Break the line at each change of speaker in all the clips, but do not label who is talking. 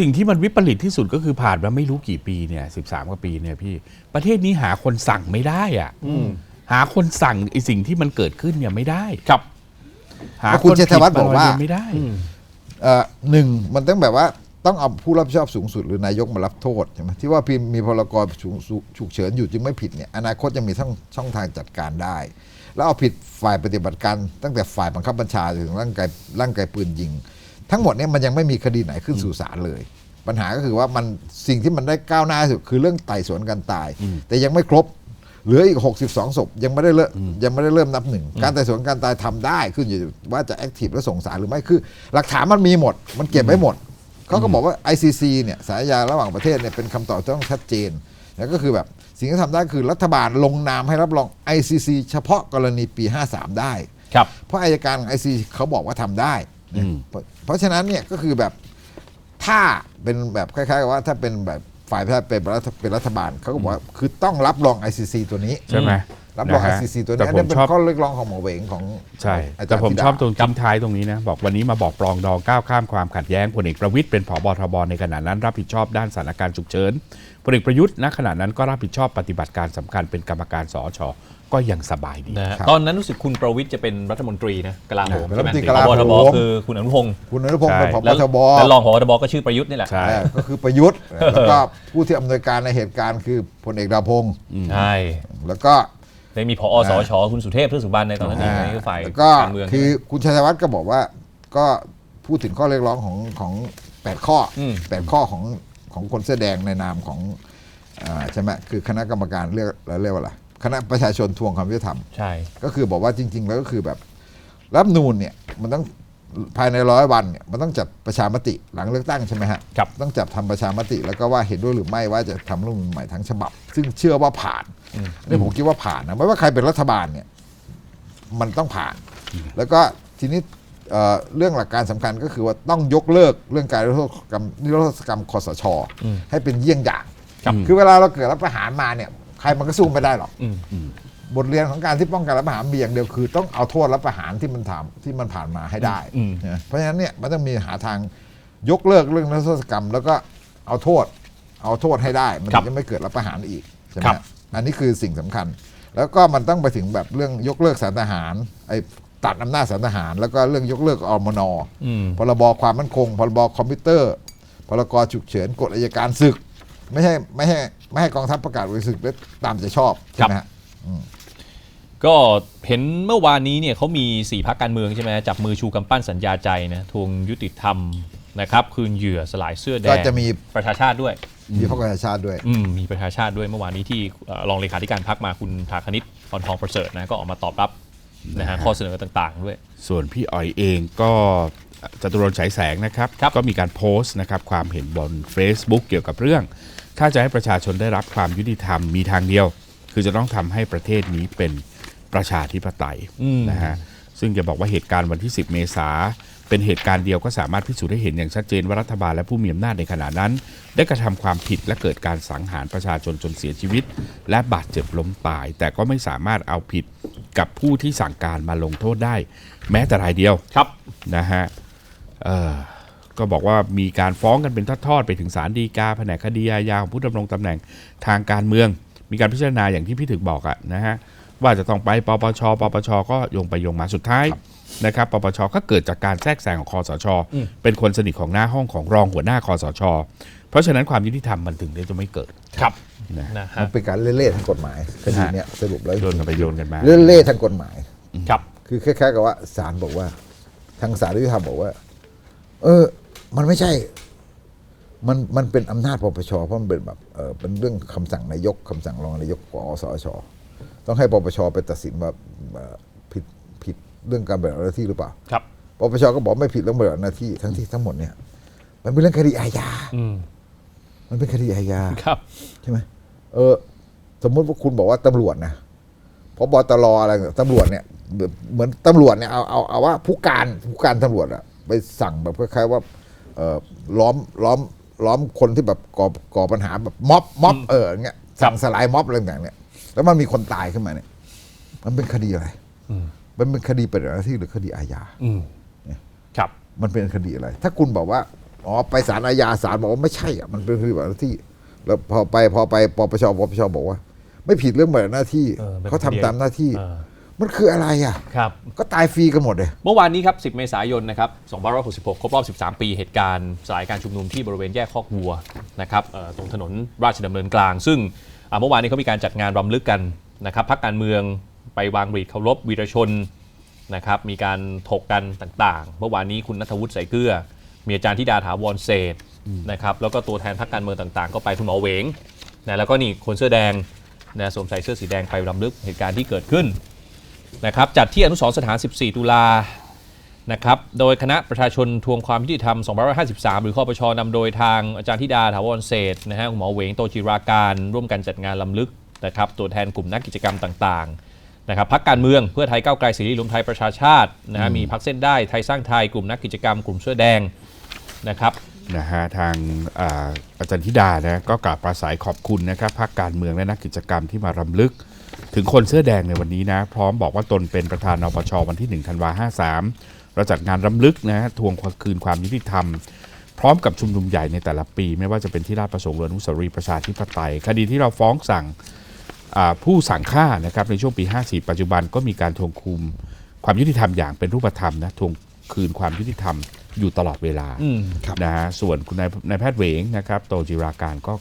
สิ่งที่มันวิปริตที่สุดก็คือผ่านมาไม่รู้กี่ปีเนี่ยสิบสามกว่าปีเนี่ยพี่ ประเทศนี้หาคนสั่งไม่ได้อะหาคนสั่งไอสิ่งที่มันเกิดขึ้นเนี่ยไม่ได้
ครับ
หา
แล้วคุณเจษวัฒน์บอกว่า
ผิดมไม่ได้
เอ่อหนึ่งมันต้องแบบว่าต้องเอาผู้รับผิดชอบสูงสุดหรือนายกมารับโทษใช่ไหมที่ว่าพิมพ์มีพลกรฉุกฉุกเฉินอยู่จึงไม่ผิดเนี่ยอนาคตจะมีช่องช่องทางจัดการได้ แล้วเอาผิดฝ่ายปฏิบัติการตั้งแต่ฝ่ายบังคับบัญชาถึงร่างกายร่างกายปืนยิง ทั้งหมดเนี่ยมันยังไม่มีคดีไหนขึ้นสู่ศาลเลย ปัญหาก็คือว่ามันสิ่งที่มันได้ก้าวหน้าที่สุดคือเรื่องไต่สวนการตาย แต่ยังไม่ครบเหลืออีก 62ศพยังไม่ได้เริ่มยังไม่ได้เริ่มนับหนึ่งการไต่สวนการตายทำได้ขึ้นอยู่ว่าจะแอคทีฟและส่งสารหรือไม่คือ หลักฐานมันมีหมด มันเก็บไว้หมดเขาก็บอกว่า ICC เนี่ยสายยาระหว่างประเทศเนี่ยเป็นคำตอบที่ต้องชัดเจนแล้วก็คือแบบสิ่งที่ทำได้คือรัฐบาลลงนามให้รับรอง ICC เฉพาะกรณีปี 53 ได้
ครับ
เพราะอายการไอซีเขาบอกว่าทำได้ เนี่ย
อืม
เพราะเพราะฉะนั้นเนี่ยก็คือแบบถ้าเป็นแบบคล้ายๆกับว่าถ้าเป็นแบบฝ่ายประชาเป็นรัฐเป็นรัฐบาลเขาก็บอกว่าคือต้องรับรอง ICC ตัวนี้
ใช่ไหม
รับรอง
นะฮะ
ICC ตัวนี้
แต่
อัน
ผ
นี้
ม
เป็น
ชอบ
ข้อเรียกร้องของหมอเหวงของ
ใช่
อาจารย์
แต่ผม
ธิดา
ชอบตรงทิ้งท้ายตรงนี้นะ บอกวันนี้มาบอกปรองดองก้าวข้ามความขัดแย้งพลเอกประวิตยเป็นผบทบในขณะนั้นรับผิดชอบด้านสถานการณ์ฉุกเฉินพลเอกประยุทธ์ณขณะนั้นก็รับผิดชอบปฏิบัติการสำคัญเป็นกรรมการสอชก็ยังสบายดี
นะฮะตอนนั้นรู้สึกคุณประวิทย์จะเป็นรัฐมนตรีนะกลาโหม
เป็น
ใช่
รัฐ
ไหม
มนตรีกลาโหม
พบทบคือคุณอนุพงศ์
คุณอนุพงศ์เป็นผบ
แล้ว
ทบ
แล้วรองพบทบก็ชื่อประยุทธ์นี่แหละ
ใช่
เออก็คือประยุทธ์ แล้วก็ผู้ที่อำนวยการในเหตุการณ์คือพลเอกดาวพงศ์
ใช่
แล้วก็
ได้มีพอสชคุณสุเทพเทือกสุบรรณในตอนนั้นเองนี่คือฝ่าย
แล้วก็
การเมือง
คือคุณชัยวัฒน์ก็บอกว่าก็พูดถึงข้อเรียกร้องของของแปดข้ออ
ม
แปดข้อของของคนเสื้อแดงในนามของอ่าใช่ไหมคือคณะกรรมการเรียกเราเรียกว่าอะไรคณะประชาชนทวงความยุติธรรม
ใช่
ก็คือบอกว่าจริง ๆ แล้วก็คือแบบรัฐธรรมนูนเนี่ยมันต้อง ภายในร้อยวันเนี่ยมันต้องจัดประชามติหลังเลือกตั้งใช่ไหมฮะ
ครับ
ต้องจัดทำประชามติแล้วก็ว่าเห็นด้วยหรือไม่ว่าจะทำรัฐธรรมนูญใหม่ทั้งฉบับ ซึ่งเชื่อว่าผ่านอันนี่ผมคิดว่าผ่านนะไม่ว่าใครเป็นรัฐบาลเนี่ยมันต้องผ่าน แล้วก็ทีนี้เอ่อเรื่องหลักการสำคัญก็คือว่าต้องยกเลิกเรื่องการนิรโทษกรรมนิรโทษกรรมคอสช ให้เป็นเยี่ยงอย่าง
ครับ
คือเวลาเราเกิดรัฐประหารมาเนี่ยใครมันก็สู้ไม่ได้หรอก
อืม
บทเรียนของการที่ป้องกันรัฐประหารมีอย่างเดียวคือ ต้องเอาโทษรัฐประหารที่มันถามที่มันผ่านมาให้ได้
อืม
นะเพราะฉะนั้นเนี่ยมันต้องมีหาทางยกเลิกเรื่องนิรโทษกรรม แล้วก็เอาโทษ เอาโทษให้ได้ มัน
ครั
ถึ
บ
งจะไม่เกิดรัฐประหารอีกใช่ไหม
ครับ
ฮะอันนี้คือสิ่งสำคัญ แล้วก็มันต้องไปถึงแบบเรื่องยกเลิกสารทหารไอ้ตัดอำนาจสารทหาร แล้วก็เรื่องยกเลิกอมน
อืม
พรบความมั่นคงพรบคอมพิวเตอร์พรกฉุกเฉินกฎอัยการศึก ไม่ใช่ไม่ให้ไม่ให้กองทัพประกาศบริสุทธิ์ได้ตามใจชอบใช่ไหมฮะ
ก็เห็นเมื่อวานนี้เนี่ยเขามีสี่พักการเมืองใช่ไหมจับมือชูกำปั้นสัญญาใจนะทวงยุติธรรมนะครับ คืนเหยื่อสลายเสื้อแด
ก็
ง
จะมี
ประชาชาติด้วย
มีพรรคประชาชาติด้วย
อืมมีประชาชาติด้วยเมื่อวานนี้ที่เอ่อรองเลขาธิการพักมาคุณทาคณิตพรทองประเสริฐนะก็ออกมาตอบรับนะฮะข้อเสนอต่างๆด้วย
ส่วนพี่อ๋อยเองก็จตุรนต์ฉายแสงนะครับ
ครับ
ก็มีการโพสต์นะครับความเห็นบน Facebook เกี่ยวกับเรื่อง ถ้าจะให้ประชาชนได้รับความยุติธรรมมีทางเดียว คือจะต้องทำให้ประเทศนี้เป็น ประชาธิปไตย
อืม
นะฮะซึ่งจะบอกว่าเหตุการณ์วันที่ 10 เมษาเป็นเหตุการณ์เดียวก็สามารถพิสูจน์ให้เห็นอย่างชัดเจนว่ารัฐบาลและผู้มีอำนาจในขณะนั้น ได้กระทำความผิดและเกิดการสังหารประชาชนจนเสียชีวิต และบาดเจ็บล้มตาย แต่ก็ไม่สามารถเอาผิดกับผู้ที่สั่งการมาลงโทษได้ แม้แต่รายเดียว
ครับ
นะฮะเอ่อก็บอกว่ามีการฟ้องกันเป็นทอดๆไปถึงศาลฎีกาแผนกคดีอาญาของผู้ดำรงตำแหน่งทางการเมือง มีการพิจารณาอย่างที่พี่ถึกบอกอะนะฮะ ว่าจะต้องไปปปชปปชก็โยงไปโยงมาสุดท้ายนะครับปปชก็เกิดจากการแทรกแซงของคอสช เป็นคนสนิทของหน้าห้องของรองหัวหน้าคอสช เพราะฉะนั้นความยุติธรรมมันถึงได้จะไม่เกิด
ครับ
นะ
นะฮะ
มันเป็นการเล่ๆทางกฎหมายคดีเนี้ยสรุปแล้ว
โยนกันไปโยนกันมา
เล่ๆทางกฎหมาย
ครับ
คือคล้ายๆกับว่าศาลบอกว่า ทางศาลยุติธรรมบอกว่า เออ มันไม่ใช่ มันมันเป็นอำนาจปปชเพราะมันเป็นแบบเออเป็นเรื่องคำสั่งนายกคำสั่งรองนายกกอสช ต้องให้ปปชไปตัดสินว่าเอ่อผิดผิดเรื่องการปฏิบัติหน้าที่หรือเปล่า
ครับ
ปปชก็บอกไม่ผิดเรื่องปฏิบัติหน้าที่ทั้งที่ทั้งหมดเนี่ย มันเป็นเรื่องคดีอาญา
อืม
มันเป็นคดีอาญา
ครับ
ใช่ไหมเออ สมมุติว่าคุณบอกว่าตำรวจนะพบตรอะไรตำรวจเนี่ยเหมือนเหมือนตำรวจเนี่ยเอาเอาเอาว่าผู้การผู้การตำรวจอะไปสั่งแบบคล้ายๆว่าเออล้อมล้อมล้อมคนที่แบบก่อก่อปัญหาแบบม็อบม็อบเอออย่างเงี้ยสั่งสลายม็อบอะไรต่างๆเนี่ย แล้วมันมีคนตายขึ้นมาเนี่ย มันเป็นคดีอะไร
อืม
มันเป็นคดีปฏิบัติหน้าที่หรือคดีอาญา
อืมครับ
มันเป็นคดีอะไร ถ้าคุณบอกว่าอ๋อไปศาลอาญาศาลบอกว่าไม่ใช่อะมันเป็นปฏิบัติหน้าที่ แล้วพอไปพอไปปปชปปชบอกว่า ไม่ผิดเรื่องปฏิบัติหน้าที่
เออเป็น
เขาทำตามหน้าที่
เออ
มันคืออะไรอะ
ครับ
ก็ตายฟรีกันหมดเลย
เมื่อวานนี้ครับ 10 เมษายนนะครับ2566 ครบรอบ 13 ปีเหตุการณ์สลายการชุมนุมที่บริเวณแยกคอกวัวนะครับเอ่อตรงถนนราชดำเนินกลาง ซึ่งอ่า เมื่อวานนี้เขามีการจัดงานรำลึกกันนะครับพักการเมืองไปวางบรีดเคารพวีรชนนะครับมีการถกกันต่างๆ เมื่อวานนี้คุณนัทวุฒิใส่เกลือ มีอาจารย์ธิดาถาวรเศษนะครับแล้วก็ตัวแทนพรรคการเมืองต่างๆ ก็ไปคุณหมอเวงนะแล้วก็นี่คนเสื้อแดงนะสวมใส่เสื้อสีแดงไปรำลึกเหตุการณ์ที่เกิดขึ้นนะครับจัดที่อนุสรสถาน 14 ตุลา นะครับ โดยคณะประชาชนทวงความยุติธรรม 2553 หรือคอปชนำโดยทางอาจารย์ธิดาถาวรเศรษฐ์นะฮะคุณหมอเหวงโตจิราการ ร่วมกันจัดงานลำลึกนะครับตัวแทนกลุ่มนักกิจกรรมต่างๆนะครับพักการเมืองเพื่อไทยก้าวไกลเสรีรวมไทยประชาชาตินะฮะมีพักเส้นได้ไทยสร้างไทยกลุ่มนักกิจกรรม กลุ่มเสื้อแดงนะครับ
นะฮะทางอ่าอาจารย์ธิดานะก็กล่าวปราศัยขอบคุณนะครับภาคการเมืองและนักกิจกรรมที่มารำลึก ถึงคนเสื้อแดงในวันนี้นะ พร้อมบอกว่าตนเป็นประธานนปชวันที่ 1 ธันวา53 เราจัดงานรำลึกนะฮะทวงคืนความยุติธรรม พร้อมกับชุมนุมใหญ่ในแต่ละปี ไม่ว่าจะเป็นที่ราชประสงค์หรืออนุสาวรีย์ประชาธิปไตย คดีที่เราฟ้องสั่งอ่าผู้สั่งฆ่านะครับในช่วงปี 54 ปัจจุบันก็มีการทวงคุมความยุติธรรมอย่างเป็นรูปธรรมนะทวงคืนความยุติธรรมอยู่ตลอดเวลา
อืม
นะฮะส่วนคุณนายนายแพทย์เหวงนะครับโตจิราการก็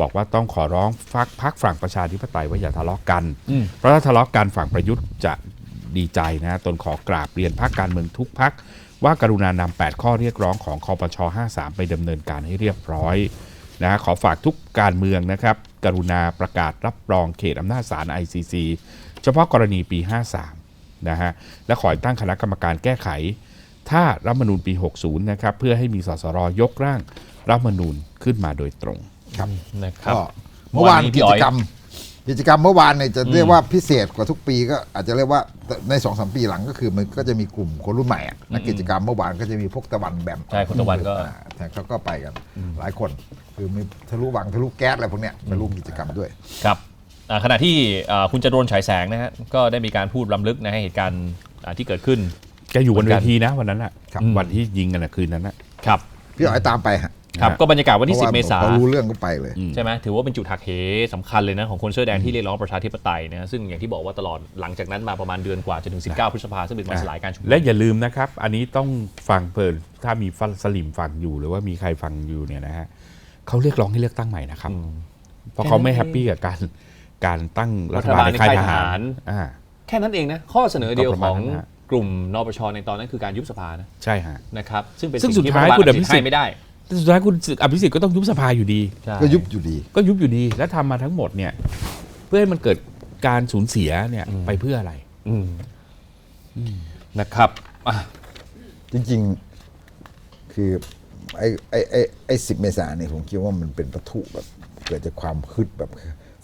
บอกว่าต้องขอร้องฟักพักฝั่งประชาธิปไตยว่าอย่าทะเลาะกัน
อืม
เพราะถ้าทะเลาะกันฝั่งประยุทธ์จะ ดีใจนะฮะตนขอกราบเรียนพักการเมืองทุกพัก ว่ากรุณานำ8ข้อเรียกร้องของคอปช53 ไปดำเนินการให้เรียบร้อยนะฮะขอฝากทุกการเมืองนะครับ กรุณาประกาศรับรองเขตอำนาจศาล ICC เฉพาะกรณีปี 53 นะฮะ และขอให้ตั้งคณะกรรมการแก้ไข ถ้ารัฐธรรมนูญปี 60 นะครับ เพื่อให้มีสสรยกร่างรัฐธรรมนูญขึ้นมาโดยตรง
ครับ
นะครับ
ก็เมื่อวาน
เมื่อวานนี้
กิ
พี่อ๋
จ
อย
กรรม กิจกรรมเมื่อวานเนี่ยจะเรียกว่าพิเศษกว่าทุกปีก็อาจจะเรียกว่าในสองสามปีหลังก็คือมันก็จะมีกลุ่มคนรุ่นใหม่อะนักกิจกรรมเมื่อวานก็จะมีพวกตะวันแบม
ใช่คุณตะวันก็
อ่าแต่เขาก็ไปกันหลายคน คือมีทะลุวังทะลุแก๊สอะไรพวกเนี้ยไปร่วมกิจกรรมด้วย
ครับอ่าขณะที่อ่าคุณจรวนฉายแสงนะฮะก็ได้มีการพูดรำลึกนะฮะเหตุการณ์อ่าที่เกิดขึ้น
แกอยู่บนเวทีนะวันนั้นอะ
ครับ
วันที่ยิงกันนะคืนนั้นนะครับ
พี่อ๋อยตามไปฮะ
ครับก็บรรยากาศวันที่
พระ
10 เมษา
พอรู้เรื่องก็ไปเลย
ใช่ไหมถือว่าเป็นจุดหักเหสำคัญเลยนะของคนเสื้อแดงที่เรียกร้องประชาธิปไตยนะฮะซึ่งอย่างที่บอกว่าตลอดหลังจากนั้นมาประมาณเดือนกว่าจนถึง 19 พฤษภาซึ่งเป็นวันสลายการชุมนุม
และอย่าลืมนะครับ อันนี้ต้องฟังเปิดถ้ามีฟันสลิมฟังอยู่หรือว่ามีใครฟังอยู่เนี่ยนะฮะเขาเรียกร้องให้เลือกตั้งใหม่นะครับเพราะเขาไม่แฮปปี้กับการการตั้งรัฐบาลในค่ายทหารอ่า
แค่นั้นเองนะข้อเสนอเดียว
ก็ประ
ข
มาณ
อง
นั้นฮะ
กลุ่มนปชในตอนนั้นคือการยุบสภานะ
ใช่ฮะ
นะครับซึ่งเป็น
ซึ่ง
สิ่งที่
สุดท้าย
รัฐบาล
คุณอภิสิทธิ์
ให้ไม่ได้
แต่สุดท้ายคุณอภิสิทธิ์ก็ต้องยุบสภาอยู่ดี
ใช่
ก็ยุบอยู่ดี
ก็ยุบอยู่ดี และทำมาทั้งหมดเนี่ย เพื่อให้มันเกิดการสูญเสียเนี่ยไปเพื่ออะไร
อืมนะครับอะ
จริงๆ คือไอ้ไอ้ไอ้ไอ้สิบเมษายนเนี่ยผมคิดว่ามันเป็นประทุแบบเกิดจากความฮึดแบบ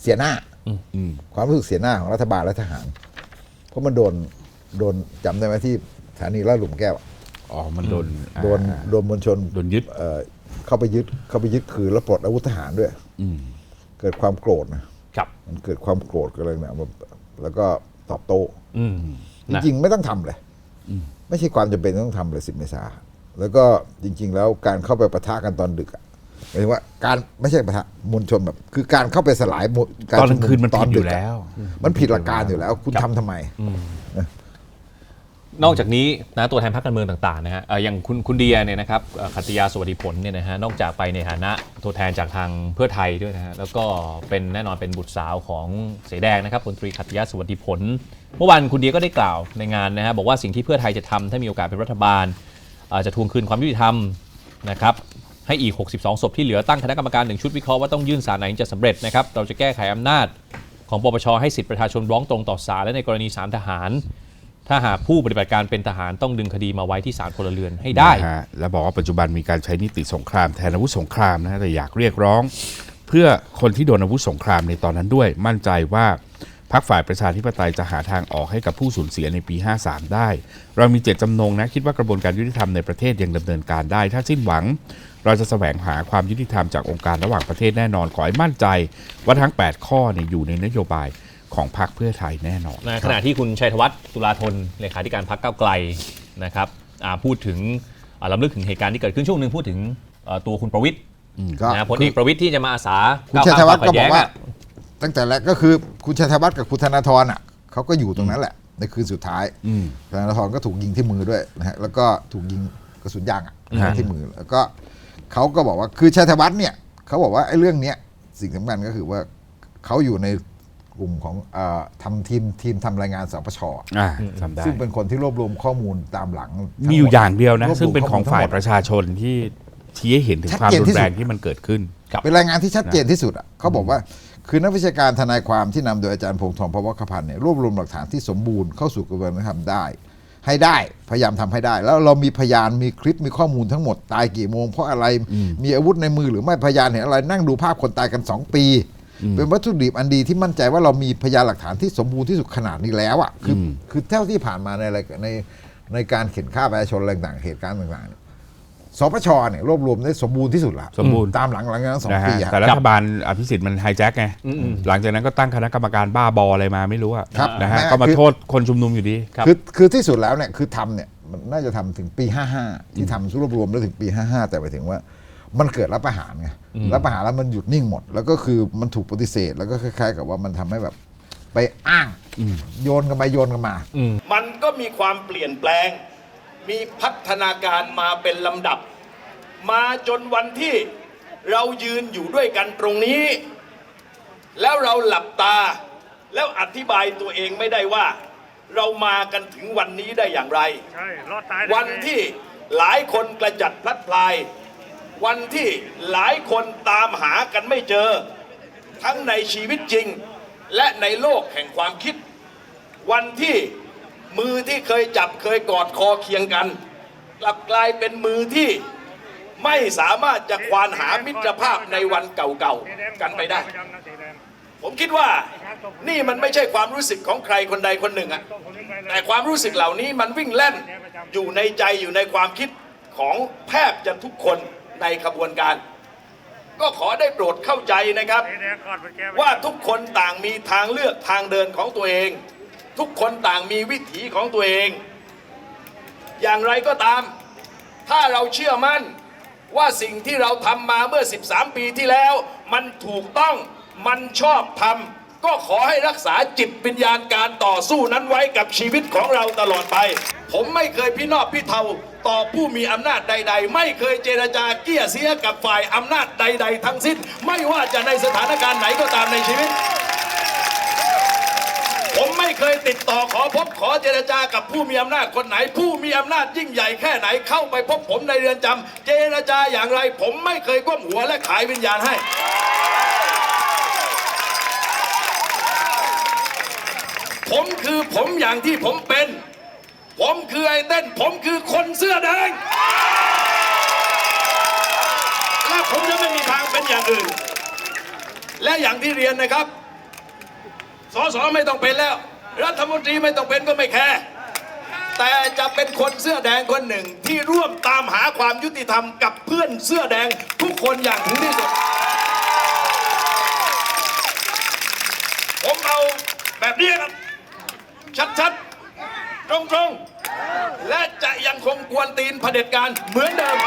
เสียหน้า
อืม
ความรู้สึกเสียหน้าของรัฐบาลและทหาร เพราะมันโดนโดนจำได้ไหมที่สถานีลาดหลุมแก้วอะ
อ๋อ มันโดน
โดน
อ่า
โดนมวลชน
โดนยึด
เอ่อเข้าไปยึดเข้าไปยึดคืนแล้วปลดอาวุธทหารด้วย
อืม
เกิดความโกรธนะครับ มันเกิดความโกรธกันเลยเนี่ยมันแล้วก็ตอบโต้
อืม
จริงๆไม่ต้องทำเลยไม่ใช่ความจำเป็นต้องทำเลยสิบเมษาแล้วก็จริง ๆ แล้วการเข้าไปประทะกันตอนดึกอะหมายถึงว่าการไม่ใช่ประทะมวลชนแบบ คือการเข้าไปสลายมวลการ
ตอนกลางคืนมัน
ชุ
ผิดอยู่ะแล้ว
มันผิดหลักการอยู่แล้ว คุณทำทำไมน
นอกจากนี้นะตัวแทนพรรคการเมืองต่างๆนะฮะเอ่ออย่างคุณคุณเดียเนี่ยนะครับเอ่อขัตติยาสวัสดิผลเนี่ยนะฮะนอกจากไปในฐานะตัวแทนจากทางเพื่อไทยด้วยนะฮะแล้วก็เป็นแน่นอนเป็นบุตรสาวของเสแดงนะครับพลตรีขัตติยาสวัสดิผล เมื่อวานคุณเดียก็ได้กล่าวในงานนะฮะบอกว่าสิ่งที่เพื่อไทยจะทำถ้ามีโอกาสเป็นรัฐบาลเอ่อจะทวงคืนความยุติธรรมนะครับให้อีก 62 ศพที่เหลือตั้งคณะกรรมการหนึ่งชุดวิเคราะห์ว่าต้องยื่นสารไหนถึงจะสำเร็จนะครับเราจะแก้ไขอำนาจ ของปปชให้สิทธิประชาชนร้องตรงต่อศาลและในกรณีศาลทหาร ถ้าหากผู้ปฏิบัติการเป็นทหารต้องดึงคดีมาไว้ที่ศาลพลเรือนให้ได้
นะฮะแล้วบอกว่าปัจจุบันมีการใช้นิติสงครามแทนอาวุธสงครามนะฮะแต่อยากเรียกร้อง เพื่อคนที่โดนอาวุธสงครามในตอนนั้นด้วย มั่นใจว่าพรรคฝ่ายประชาธิปไตยจะหาทางออกให้กับผู้สูญเสียในปี 53 ได้ เรามีเจตจำนงนะ คิดว่ากระบวนการยุติธรรมในประเทศยังดำเนินการได้ ถ้าสิ้นหวัง เราจะแสวงหาความยุติธรรมจากองค์การระหว่างประเทศแน่นอนขอให้มั่นใจว่าทั้ง 8 ข้อเนี่ยอยู่ในนโยบาย ของพรรคเพื่อไทยแน่นอน
ในขณะที่คุณชัยธวัฒน์ตุลาธนเลขาธิการพรรคก้าวไกลนะครับอ่าพูดถึงอ่าลำลึกถึงเหตุการณ์ที่เกิดขึ้นช่วงหนึ่งพูดถึงอ่อตัวคุณประวิทย์
ก็
นะพลเอกประวิทย์ที่จะมาอาสา
คุณชัยธวัฒน์ก็
ว
บอกว่า
ขัดแย้งะ
ตั้งแต่แรกก็คือคุณชัยธวัฒน์กับคุณธนาธรอะเขาก็อยู่ตรงนั้นแหละในคืนสุดท้าย
อืม
ธนาธรก็ถูกยิงที่มือด้วยนะฮะแล้วก็ถูกยิงกระสุนยางอะ
ฮะ
ที่มือแล้วก็เขาก็บอกว่าคือชัยธวัฒน์เนี่ยเขาบอกว่าไอ้เรื่องเนี้ยสิ่งสำคัญก็คือว่าเขาอยู่ใน กลุ่มของเออทำทีมทีมทำรายงานสปช
อ่าจำได้
ซึ่งเป็นคนที่รวบรวมข้อมูลตามหลัง
มีอยู่อย่างเดียวนะ
รวบรวม
ซึ่งเป็นของฝ่าย
ข้มูลทั้หมด
ประชาชนที่ชี้ให้เห็นถึง
ชัด
ความ
เจน
รุ
ที่
น
สุด
แรงที่มันเกิดขึ้น
เป็นรายงานที่ชัดเจนที่สุดอะเขาบอกว่า คือนักวิชาการทนายความที่นำโดยอาจารย์พงษ์ทองพระวคพันธ์เนี่ยรวบรวมหลักฐานที่สมบูรณ์เข้าสู่กระบวนการยุติธรรมได้ ให้ได้พยายามทำให้ได้ แล้วเรามีพยานมีคลิปมีข้อมูลทั้งหมดตายกี่โมงเพราะอะไรมีอาวุธในมือหรือไม่พยานเห็นอะไรนั่งดูภาพคนตายกัน2ปี เป็นวัตถุดิบอันดีที่มั่นใจว่าเรามีพยานหลักฐานที่สมบูรณ์ที่สุดขนาดนี้แล้วอะคืออคือเท่าที่ผ่านมาในอะไรในในการเข็นฆ่าประชาชนอะไรต่างๆเหตุการณ์ต่างๆเนี่ยสปชเนี่ยรวบรวมได้สมบูรณ์ที่สุดละ
สมบูรณ์
ตามหลังหลังจากนั้นสอง
นะฮะ
ปีอะ
แต่รัฐบาลอภิสิทธิ์มันไฮแจ็คไงหลังจากนั้นก็ตั้งคณะกรรมการบ้าบออะไรมาไม่รู้อะ
ครับ
นะฮะ
แม่
ก็มา
คือ
โทษคนชุมนุมอยู่ดี
ครับ
คือคือที่สุดแล้วเนี่ยคือทำเนี่ยมันน่าจะทำถึงปี 55 ที่ทำรวบรวมแล้วถึงปี 55 แต่ไปถึงว่า มันเกิดรัฐประหารไงรัฐประหารแล้วมันหยุดนิ่งหมด แล้วก็คือมันถูกปฏิเสธ แล้วก็คล้ายๆ กับว่ามันทำให้แบบไปอ้างโยนกันไปโยนกันมา
มันก็มีความเปลี่ยนแปลง มีพัฒนาการมาเป็นลำดับ มาจนวันที่เรายืนอยู่ด้วยกันตรงนี้ แล้วเราหลับตา แล้วอธิบายตัวเองไม่ได้ว่า เรามากันถึงวันนี้ได้อย่างไร
ใช่รอดตายได้
วัน
ไง
ที่หลายคนกระจัดพลัดพราย วันที่หลายคนตามหากันไม่เจอ ทั้งในชีวิตจริง และในโลกแห่งความคิด วันที่มือที่เคยจับเคยกอดคอเคียงกัน กลับกลายเป็นมือที่ไม่สามารถจะควานหามิตรภาพในวันเก่าๆกันไปได้ ผมคิดว่านี่มันไม่ใช่ความรู้สึกของใครคนใดคนหนึ่งอะแต่ความรู้สึกเหล่านี้มันวิ่งแล่นอยู่ในใจอยู่ในความคิดของแทบจะทุกคน ในขบวนการ ก็ขอได้โปรดเข้าใจนะครับ ว่าทุกคนต่างมีทางเลือกทางเดินของตัวเอง ทุกคนต่างมีวิถีของตัวเอง อย่างไรก็ตาม ถ้าเราเชื่อมั่นว่าสิ่งที่เราทำมาเมื่อ 13 ปีที่แล้ว มันถูกต้องมันชอบทำก็ขอให้รักษาจิตวิญญาณการต่อสู้นั้นไว้กับชีวิตของเราตลอดไป ผมไม่เคยพี่นอบพี่เทา ต่อผู้มีอำนาจใด ๆ ไม่เคยเจรจาเกี้ยเสียกับฝ่ายอำนาจใด ๆ ทั้งสิ้น ไม่ว่าจะในสถานการณ์ไหนก็ตามในชีวิต ผมไม่เคยติดต่อขอพบขอเจรจากับผู้มีอำนาจคนไหน ผู้มีอำนาจยิ่งใหญ่แค่ไหนเข้าไปพบผมในเรือนจำเจรจาอย่างไร ผมไม่เคยก้มหัวและขายวิญญาณให้ผมคือผมอย่างที่ผมเป็น ผมคือไอ้เต้น ผมคือคนเสื้อแดง และผมจะไม่มีทางเป็นอย่างอื่น และอย่างที่เรียนนะครับ สสไม่ต้องเป็นแล้ว รัฐมนตรีไม่ต้องเป็นก็ไม่แคร์แต่จะเป็นคนเสื้อแดงคนหนึ่งที่ร่วมตามหาความยุติธรรมกับเพื่อนเสื้อแดงทุกคนอย่างถึงที่สุด ผมเอาแบบนี้ครับชัดๆ ตรงๆ และจะยังคงกวนตีนเผด็จการเหมือนเดิม